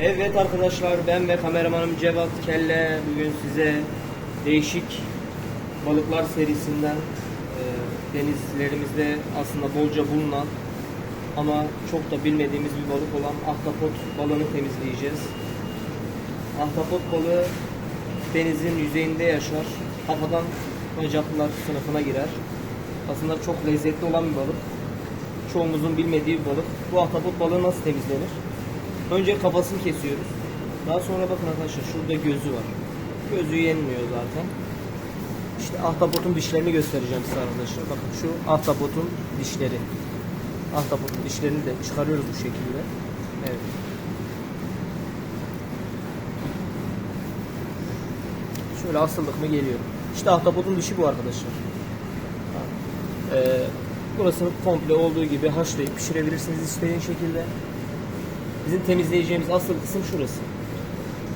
Evet arkadaşlar ben ve kameramanım Cevat Kelle bugün size değişik balıklar serisinden e, denizlerimizde aslında bolca bulunan ama çok da bilmediğimiz bir balık olan ahtapot balığını temizleyeceğiz. Ahtapot balığı denizin yüzeyinde yaşar. Kafadan bacaklılar sınıfına girer. Aslında çok lezzetli olan bir balık. Çoğumuzun bilmediği bir balık. Bu ahtapot balığı nasıl temizlenir? Önce kafasını kesiyoruz. Daha sonra bakın arkadaşlar şurada gözü var. Gözü yenmiyor zaten. İşte ahtapotun dişlerini göstereceğim size arkadaşlar. Bakın şu ahtapotun dişleri. Ahtapotun dişlerini de çıkarıyoruz bu şekilde. Evet. Şöyle asıldık mı geliyor. İşte ahtapotun dişi bu arkadaşlar. Ee, burasını komple olduğu gibi haşlayıp pişirebilirsiniz istediğin şekilde. Bizim temizleyeceğimiz asıl kısım şurası.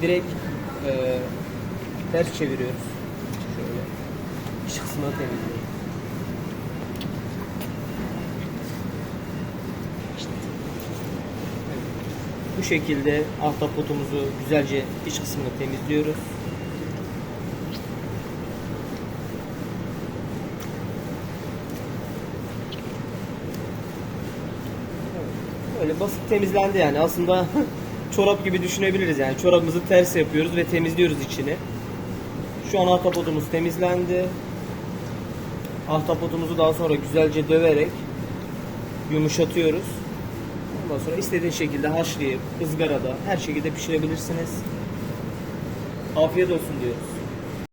Direkt e, ters çeviriyoruz. Şöyle. İç kısmını temizliyoruz. Bu şekilde ahtapotumuzu güzelce iç kısmını temizliyoruz. Öyle basit temizlendi yani. Aslında çorap gibi düşünebiliriz yani. Çorabımızı ters yapıyoruz ve temizliyoruz içini. Şu an ahtapotumuz temizlendi. Ahtapotumuzu daha sonra güzelce döverek yumuşatıyoruz. Ondan sonra istediğin şekilde haşlayıp ızgarada her şekilde pişirebilirsiniz. Afiyet olsun diyoruz.